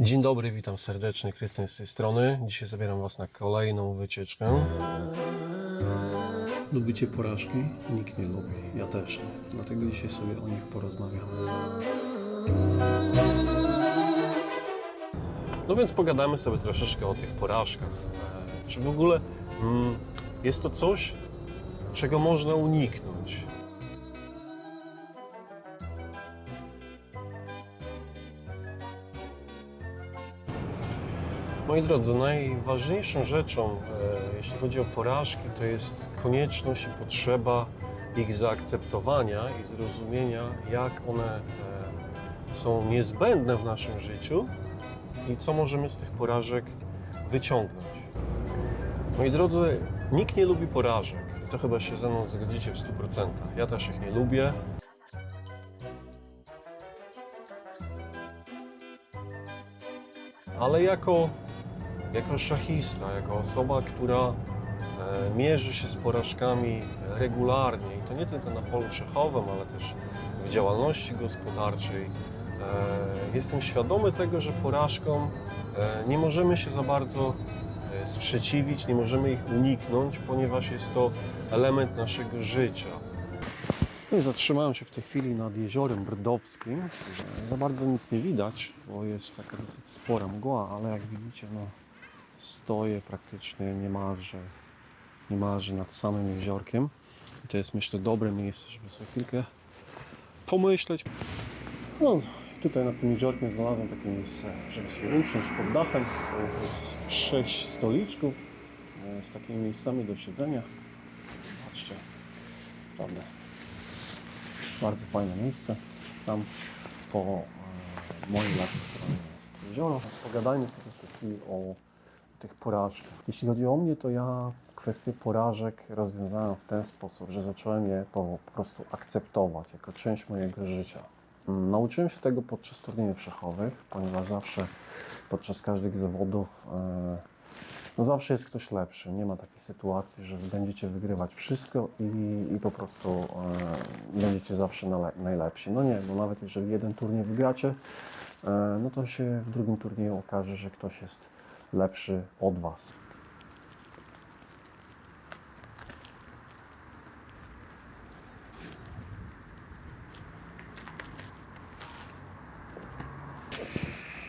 Dzień dobry, witam serdecznie, Krystian z tej strony. Dzisiaj zabieram Was na kolejną wycieczkę. Lubicie porażki? Nikt nie lubi, ja też nie. Dlatego dzisiaj sobie o nich porozmawiamy. No więc pogadamy sobie troszeczkę o tych porażkach. E, Czy w ogóle mm, jest to coś, czego można uniknąć? Moi drodzy, najważniejszą rzeczą, e, jeśli chodzi o porażki, to jest konieczność i potrzeba ich zaakceptowania i zrozumienia, jak one e, są niezbędne w naszym życiu i co możemy z tych porażek wyciągnąć. Moi drodzy, nikt nie lubi porażek i to chyba się ze mną zgodzicie w 100%. Ja też ich nie lubię. Ale jako jako szachista, jako osoba, która e, mierzy się z porażkami regularnie i to nie tylko na polu szachowym, ale też w działalności gospodarczej. E, Jestem świadomy tego, że porażkom e, nie możemy się za bardzo sprzeciwić, nie możemy ich uniknąć, ponieważ jest to element naszego życia. No zatrzymałem się w tej chwili nad jeziorem Brdowskim. Za bardzo nic nie widać, bo jest taka dosyć spora mgła, ale jak widzicie, no, stoję praktycznie niemalże, niemalże nad samym jeziorkiem. I to jest myślę dobre miejsce, żeby sobie chwilkę pomyśleć. No, tutaj nad tym jeziorkiem znalazłem takie miejsce, żeby sobie usiąść pod dachem. To jest sześć stoliczków e, z takimi miejscami do siedzenia. Patrzcie, naprawdę bardzo fajne miejsce. Tam po e, lewej stronie jest jezioro. Pogadajmy sobie chwili o tych porażkach. Jeśli chodzi o mnie, to ja kwestię porażek rozwiązałem w ten sposób, że zacząłem je po, po prostu akceptować jako część mojego życia. Nauczyłem się tego podczas turniejów szachowych, ponieważ zawsze podczas każdych zawodów e, no zawsze jest ktoś lepszy. Nie ma takiej sytuacji, że będziecie wygrywać wszystko i, i po prostu e, będziecie zawsze najlepsi. No nie, bo nawet jeżeli jeden turniej wygracie, e, no to się w drugim turnieju okaże, że ktoś jest lepszy od Was.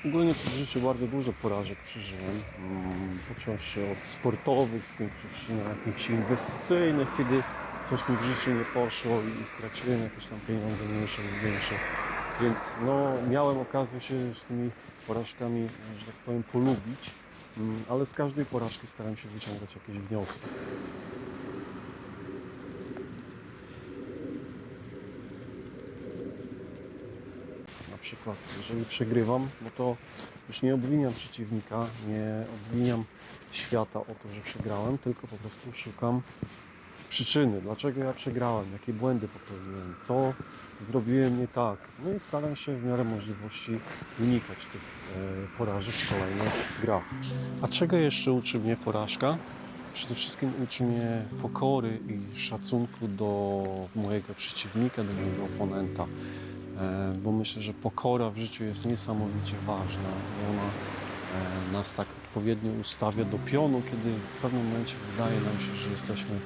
Ogólnie w życiu bardzo dużo porażek przeżyłem. Mm, Począwszy od sportowych, skończywszy na jakichś inwestycyjnych, kiedy coś mi w życiu nie poszło i straciłem jakieś tam pieniądze mniejsze lub większe. Więc no, miałem okazję się z tymi porażkami, że tak powiem, polubić, ale z każdej porażki staram się wyciągać jakieś wnioski. Na przykład, jeżeli przegrywam, no to już nie obwiniam przeciwnika, nie obwiniam świata o to, że przegrałem, tylko po prostu szukam przyczyny, dlaczego ja przegrałem, jakie błędy popełniłem, co zrobiłem nie tak. No i staram się w miarę możliwości unikać tych e, porażek w kolejnych grach. A czego jeszcze uczy mnie porażka? Przede wszystkim uczy mnie pokory i szacunku do mojego przeciwnika, do mojego oponenta. E, Bo myślę, że pokora w życiu jest niesamowicie ważna ona e, nas tak odpowiednio ustawia do pionu, kiedy w pewnym momencie wydaje nam się, że jesteśmy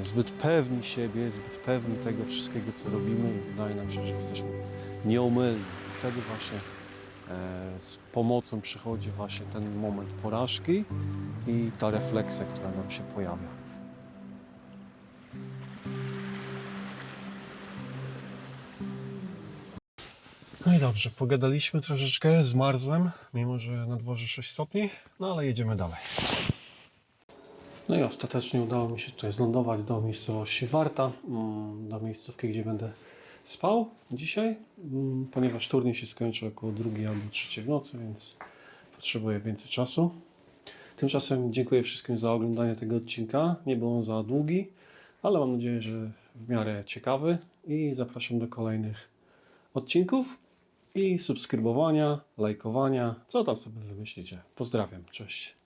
zbyt pewni siebie, zbyt pewni tego wszystkiego, co robimy i wydaje nam się, że jesteśmy nieomylni. Wtedy właśnie e, z pomocą przychodzi właśnie ten moment porażki i ta refleksja, która nam się pojawia. No i dobrze, pogadaliśmy troszeczkę, zmarzłem, mimo że na dworze 6 stopni, no ale jedziemy dalej. No i ostatecznie udało mi się tutaj zlądować do miejscowości Warta, mm, do miejscówki, gdzie będę spał dzisiaj, mm, ponieważ turniej się skończy około drugiej albo trzeciej w nocy, więc potrzebuję więcej czasu. Tymczasem dziękuję wszystkim za oglądanie tego odcinka. Nie był on za długi, ale mam nadzieję, że w miarę ciekawy i zapraszam do kolejnych odcinków i subskrybowania, lajkowania, co tam sobie wymyślicie. Pozdrawiam, cześć.